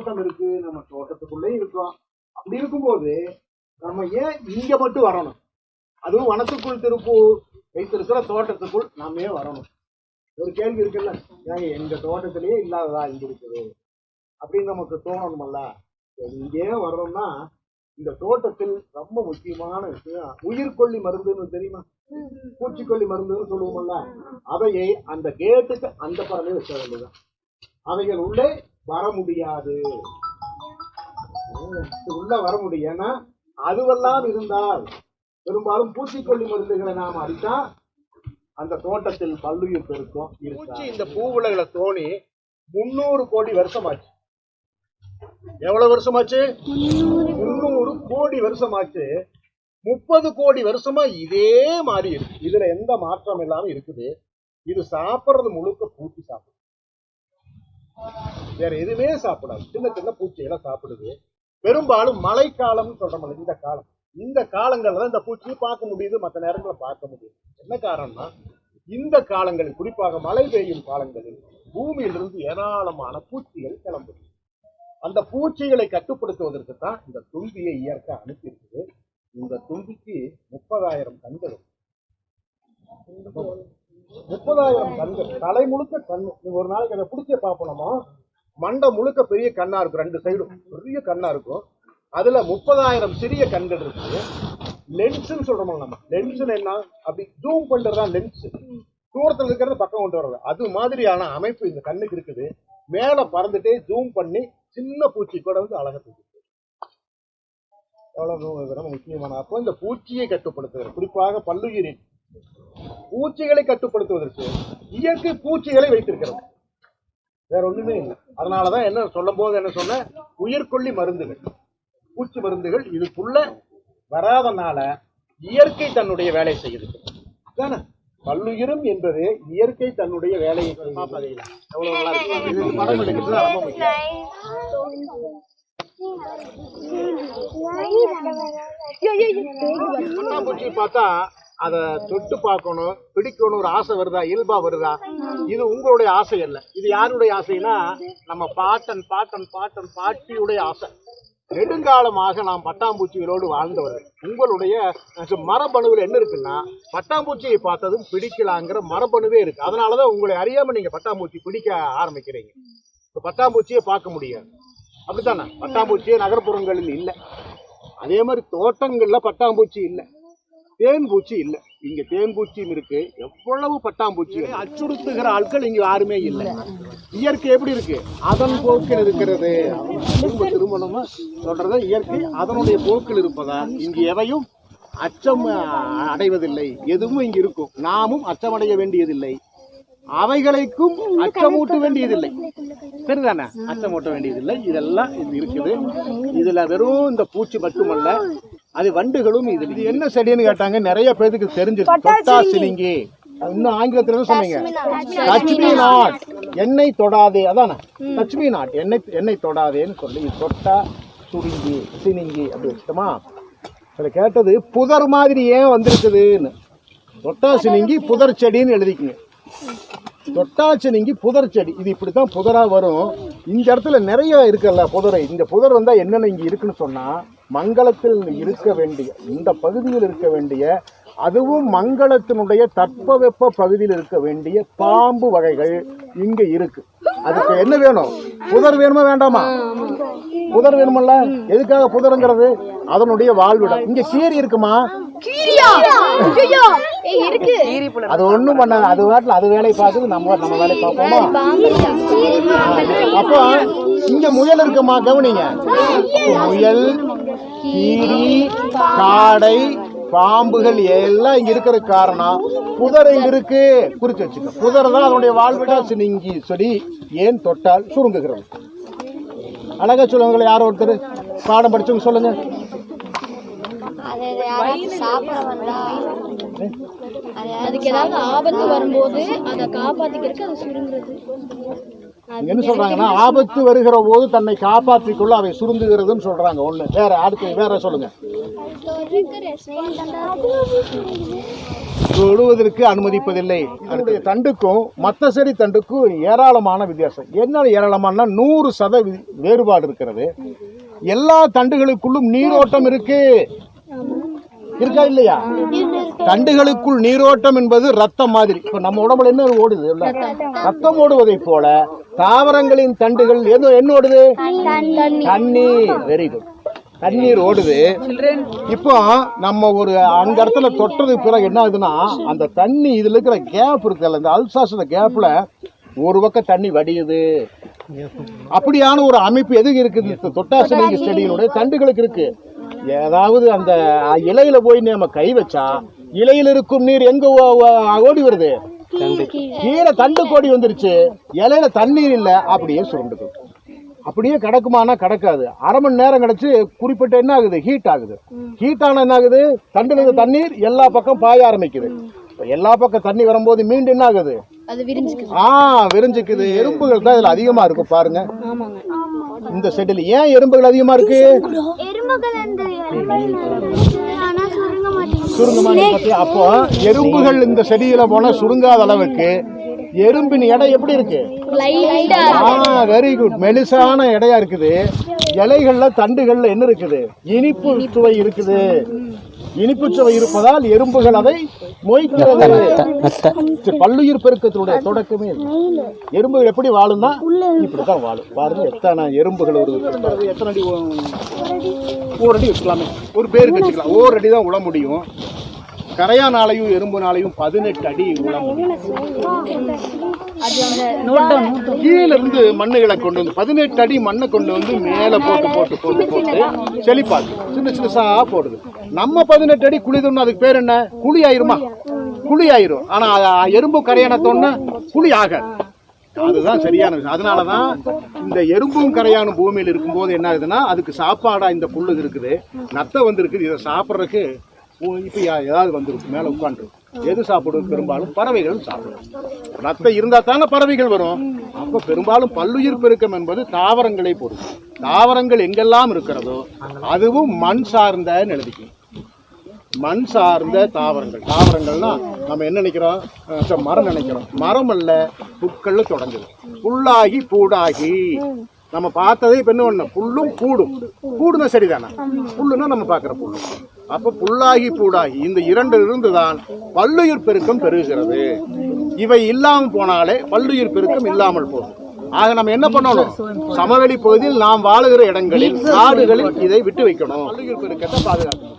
தோட்டம் இருக்கு நம்ம தோட்டத்துக்குள்ளே இருக்கோம் அப்படி இருக்கும்போது நம்ம ஏன் இங்க மட்டும் வரணும்? அதுவும் வனத்துக்குள் திருப்பூர் வைத்திருக்கிற தோட்டத்துக்குள் நாமே வரணும். ஒரு கேள்வி இருக்குல்ல? ஏங்க எங்க தோட்டத்திலேயே இல்லாததா இங்க இருக்குது? அப்படின்னு நமக்கு தோணணுமல்ல. இங்கே வர்றோம்னா இந்த தோட்டத்தில் ரொம்ப முக்கியமான விஷயம் உயிர்கொல்லி மருந்துன்னு தெரியுமா? பூச்சிக்கொல்லி மருந்துன்னு சொல்லுவோம்ல. அவையை அந்த கேட்டுக்கு அந்த பறவை வச்ச வேண்டியதான் அவைகள் உள்ளே வர முடியாது உள்ள வர முடியும் ஏன்னா அதுவெல்லாம் இருந்தால் பெரும்பாலும் பூச்சிக்கொல்லி மருந்துகளை நாம் அடித்தா அந்த தோட்டத்தில் பல்லுயிர் பெருக்கம் பூச்சி இந்த பூவுலகளை தோணி முன்னூறு கோடி வருஷமாச்சு. எவ்வளவு வருஷமாச்சு? முன்னூறு கோடி வருஷமாச்சு. முப்பது கோடி வருஷமா இதே மாதிரி இருக்கு. இதுல எந்த மாற்றம் இல்லாம இருக்குது. இது சாப்பிடுறது முழுக்க பூச்சி சாப்பிடும் வேற எதுவுமே சாப்பிடாது. சின்ன சின்ன பூச்சிகளை சாப்பிடுது. பெரும்பாலும் மழைக்காலம்னு சொல்றோம்ல இந்த காலம். இந்த காலங்கள்ல தான் இந்த பூச்சியை பார்க்க முடியுது மற்ற நேரங்களில் பார்க்க முடியுது. என்ன காரணம்னா இந்த காலங்களில் குறிப்பாக மழை பெய்யும் காலங்களில் பூமியிலிருந்து ஏராளமான பூச்சிகள் கிளம்புது. அந்த பூச்சிகளை கட்டுப்படுத்துவதற்கு தான் இந்த தும்பியை இயற்கை அனுப்பியிருக்குது. இந்த தும்பிக்கு முப்பதாயிரம் கண்கள். முப்பதாயிரம் கண்கள் தலை முழுக்க கண்ணு. நீங்க ஒரு நாளைக்கு அதை பிடிச்ச பார்ப்போமா மண்டை முழுக்க பெரிய கண்ணா இருக்கும் ரெண்டு சைடும். பெரிய கண்ணா இருக்கும். அதுல முப்பதாயிரம் சிறிய கண்கள் இருக்கு. லென்ஸ்ன்னு சொல்றோம் நம்ம. லென்ஸ் என்ன? அப்படி ஜூம் பண்றதுதான் லென்ஸ் தூரத்துல இருக்கிறத பக்கம் கொண்டு வர்றது. அது மாதிரியான அமைப்பு இந்த கண்ணுக்கு இருக்குது. மேல பறந்துட்டே ஜூம் பண்ணி சின்ன பூச்சி கூட வந்து அழகா எவ்வளவு முக்கியமான அப்போ இந்த பூச்சியை கட்டுப்படுத்துகிறது. குறிப்பாக பல்லுயிரின் பூச்சிகளை கட்டுப்படுத்துவதற்கு இயற்கை பூச்சிகளை வைத்திருக்கிறது. வேற ஒண்ணுமே இல்லை. அதனாலதான் என்ன சொல்லும் போது என்ன சொன்ன? உயிர்கொல்லி மருந்துகள். பூச்சி மருந்துகள் இதுக்குள்ள வராதனால இயற்கை தன்னுடைய வேலையை செய்யுது. பல்லுயிரும் என்பது இயற்கை தன்னுடைய வேலையை படம் எடுக்கிறது ரொம்ப முக்கியம் பார்த்தா அதை தொட்டு பார்க்கணும் பிடிக்கணும் ஒரு ஆசை வருதா இயல்பா வருதா? இது உங்களுடைய ஆசை அல்ல. இது யாருடைய ஆசைனா நம்ம பாட்டன் பாட்டன் பாட்டன் பாட்டியுடைய ஆசை. நெடுங்காலமாக நாம் பட்டாம்பூச்சிகளோடு வாழ்ந்தவர்கள். உங்களுடைய மரபணுவில் என்ன இருக்குன்னா பட்டாம்பூச்சியை பார்த்ததும் பிடிக்கலாங்கிற மரபணுவே இருக்கு. அதனாலதான் உங்களை அறியாம நீங்க பட்டாம்பூச்சி பிடிக்க ஆரம்பிக்கிறீங்க. இப்போ பட்டாம்பூச்சியை பார்க்க முடியாது. அப்படித்தானே? பட்டாம்பூச்சியே நகர்ப்புறங்களில் இல்லை. அதே மாதிரி தோட்டங்களில் பட்டாம்பூச்சி இல்லை. தேன்பூச்சி இல்லை. இங்க தேன்பூச்சியும் இருக்கு. எவ்வளவு பட்டாம்பூச்சி அச்சுறுத்துகிற ஆட்கள் இங்க யாருமே இல்லை. இயற்கை எப்படி இருக்கு? அதன் போக்கில் இருக்கிறது. திரும்ப திருமணமா சொல்றது இயற்கை அதனுடைய போக்கில் இருப்பதால் இங்கு எவையும் அச்சம் அடைவதில்லை. எதுவும் இங்கு இருக்கும். நாமும் அச்சமடைய வேண்டியதில்லை. அவைகளுக்கும் அச்சமூட்ட வேண்டியதில்லை. சரிதானே? அச்சமூட்ட வேண்டியதில்லை. இதெல்லாம் இது இருக்குது. இதுல வெறும் இந்த பூச்சி மட்டுமல்ல அது வண்டுகளும் இது இது என்ன செடின்னு கேட்டாங்க? நிறைய பேருக்கு தெரிஞ்சிருக்கு. தொட்டா சிலிங்கி இன்னும் ஆங்கிலத்துல சொன்னீங்க? லட்சுமி நாட். எண்ணெய் தொடாதே. அதானே? லட்சுமி நாட். எண்ணெய் எண்ணெய் தொடாதேன்னு சொல்லி தொட்டா சுருங்கி சினிங்கி அப்படி வச்சுட்டோமா? அதில் கேட்டது புதர் மாதிரி ஏன் வந்திருக்குதுன்னு. தொட்டா சினிங்கி புதர் செடின்னு எழுதிக்கங்க. தொட்டாச்சனிங்கி புதர் செடி. இது இப்படி தான் புதராக வரும். இந்த இடத்துல நிறைய இருக்குல்ல புதரை. இந்த புதர் வந்தால் என்னென்ன இங்கே இருக்குன்னு சொன்னால் மங்களத்தில் இருக்க வேண்டிய இந்த பகுதியில் இருக்க வேண்டிய அதுவும் மங்களத்தினுடைய தட்பவெப்ப பகுதியில் இருக்க வேண்டிய பாம்பு வகைகள் இங்கே இருக்கு. அதுக்கு என்ன வேணும்? புதர் வேணுமா வேண்டாமா? புதர் வேணுமல்ல? எதுக்காக புதருங்கிறது? அதனுடைய வாழ்விடம். இங்கே சீரி இருக்குமா? இருக்கு. அது ஒண்ணும் பண்ணாது. அது வாட்டில் அது வேலையை பார்க்குது நம்ம நம்ம வேலையை பார்ப்போமா? அப்போ இங்க முயல் இருக்குமா? கவனிங்க. முயல் கீரி காடை பாம்புகள் எல்லாம் இங்க இருக்கிற காரணம். புதர் இங்க இருக்கு? குறிச்சு வச்சுக்க. புதர் தான் அதனுடைய வாழ்விடா சினிங்கி. செடி ஏன் தொட்டால் சுருங்குகிறது? அழகா சொல்லுவாங்களே யாரோ ஒருத்தர் பாடம் படிச்சவங்க சொல்லுங்க அது யாராவது சாப்பிட வந்தா அதுக்கு ஏதாவது ஆபத்து வரும்போது அதை காப்பாத்திக்கிறதுக்கு அது சுருங்குறது. என்ன சொல்றாங்கன்னா ஆபத்து வருகிற போது தன்னை காப்பாற்றிக் கொள்ள அவை சுருங்குகிறதுன்னு சொல்றாங்க. ஒண்ணு வேற அடுத்து வேற சொல்லுங்க. தொழுவதற்கு அனுமதிப்பதில்லை. அதனுடைய தண்டுக்கும் மற்ற செடி தண்டுக்கும் ஏராளமான வித்தியாசம். என்ன ஏராளமானா நூறு சத வேறுபாடு இருக்கிறது. எல்லா தண்டுகளுக்குள்ளும் நீரோட்டம் இருக்கு. இருக்கா இல்லையா? தண்டுகளுக்குள் நீரோட்டம் என்பது ரத்தம் மாதிரி. இப்ப நம்ம உடம்புல என்ன ஓடுது? ரத்தம். ஓடுவதை போல தாவரங்களின் தண்டுகள் என்ன ஓடுது? தண்ணீர் வெரி குட் தண்ணீர் ஓடுது. இப்போ நம்ம ஒரு அந்த இடத்துல தொட்டதுக்கு பிறகு என்ன ஆகுதுன்னா அந்த தண்ணி இதுல இருக்கிற கேப் இருக்குல்ல இந்த அல்சாஸ் கேப்ல ஒரு பக்கம் தண்ணி வடியுது. அப்படியான ஒரு அமைப்பு எது இருக்குது? இந்த தொட்டாசினிக செடியினுடைய தண்டுகளுக்கு இருக்கு. ஏதாவது அந்த இலையில போய் நம்ம கை வச்சா இலையில இருக்கும் நீர் எங்க ஓடி வருது? கீழே தண்டு கோடி வந்துருச்சு. இலையில தண்ணீர் இல்ல. அப்படியே சுருண்டுது. அப்படியே கிடக்குமானா கிடக்காது. அரை மணி நேரம் கிடச்சி குறிப்பிட்ட என்ன ஆகுது? ஹீட் ஆகுது. ஹீட் ஆன என்ன ஆகுது? தண்டுல தண்ணீர் எல்லா பக்கம் பாய ஆரம்பிக்குது. எல்லா பக்கம் தண்ணி வரும்போது மீண்டும் என்ன ஆகுது ஆ விரிஞ்சுக்குது. எறும்புகள் தான் இதுல அதிகமா இருக்கு பாருங்க. ஆமாங்க. இந்த செடியில் ஏன் எறும்புகள் அதிகமா இருக்கு? எறும்புகள் அந்த ஆனா சுருங்க மாட்டேங்குது. சுருங்கமா பத்தி அப்போ எறும்புகள் இந்த செடியில போனா சுருங்காத அளவுக்கு எறும்பின் எடை எப்படி இருக்கு? வெரி குட் மெலிசான எடையா இருக்குது. இலைகள்ல தண்டுகள்ல என்ன இருக்குது? இனிப்பு சுவை இருக்குது. இனிப்பு சுவை இருப்பதால் எறும்புகள் அதை மொய்க்கிறது. பல்லுயிர் பெருக்கத்தினுடைய தொடக்கமே. எறும்புகள் எப்படி வாழும்னா இப்படித்தான் வாழும். பாருங்க எத்தனை எறும்புகள் வருது எத்தனை அடி ஒரு அடி வச்சுக்கலாமே ஒரு பேருக்கு வச்சுக்கலாம். ஒரு அடி தான் உழ முடியும். கரையானாலையும் எறும்புனாலையும் பதினெட்டு அடி உழ முடியும். கீழ இருந்து மண்ணுகளை கொண்டு வந்து பதினெட்டு அடி மண்ணை கொண்டு வந்து மேல போட்டு போட்டு போட்டு போட்டு செழிப்பாது சின்ன சின்னசா போடுது. நம்ம பதினெட்டு அடி குழிதோம்னா அதுக்கு பேர் என்ன? குழி ஆயிருமா குழி ஆயிரும் ஆனா எறும்பு கரையானத்தோன்னா குழி ஆகாது. அதுதான் சரியான விஷயம். அதனாலதான் இந்த எறும்பும் கரையானும் பூமியில் இருக்கும்போது என்ன ஆகுதுன்னா அதுக்கு சாப்பாடா இந்த புல்லு இருக்குது. நத்தை வந்து இருக்குது இதை சாப்பிட்றதுக்கு இப்போ ஏதாவது வந்துருக்கும் மேலே உட்காந்துருக்கும் எது சாப்பிடும்? பெரும்பாலும் பறவைகள் சாப்பிடும். நத்தை இருந்தா தானே பறவைகள் வரும். அப்ப பெரும்பாலும் பல்லுயிர் பெருக்கம் என்பது தாவரங்களை பொறுத்து. தாவரங்கள் எங்கெல்லாம் இருக்கிறதோ அதுவும் மண் சார்ந்தன்னு எழுதிக்கணும். மண் சார்ந்த தாவரங்கள். தாவரங்கள்னா நம்ம என்ன நினைக்கிறோம்? மரம் நினைக்கிறோம். மரம் அல்ல புற்கள்ல தொடங்குது. புல்லாகி பூடாகி. நம்ம பார்த்ததே இப்போ என்ன ஒண்ணு? புல்லும் கூடும். கூடுனா சரிதானே? புல்லுனா நம்ம பார்க்குற புல் அப்போ புல்லாகி பூடாகி இந்த இரண்டு இருந்துதான் பல்லுயிர் பெருக்கம் பெருகிறது இவை இல்லாமல் போனாலே பல்லுயிர் பெருக்கம் இல்லாமல் போகும். ஆக நம்ம என்ன பண்ணணும்? சமவெளி பகுதியில் நாம் வாழுகிற இடங்களில் காடுகளில் இதை விட்டு வைக்கணும். பல்லுயிர் பெருக்கத்தை பாதுகாக்கணும்.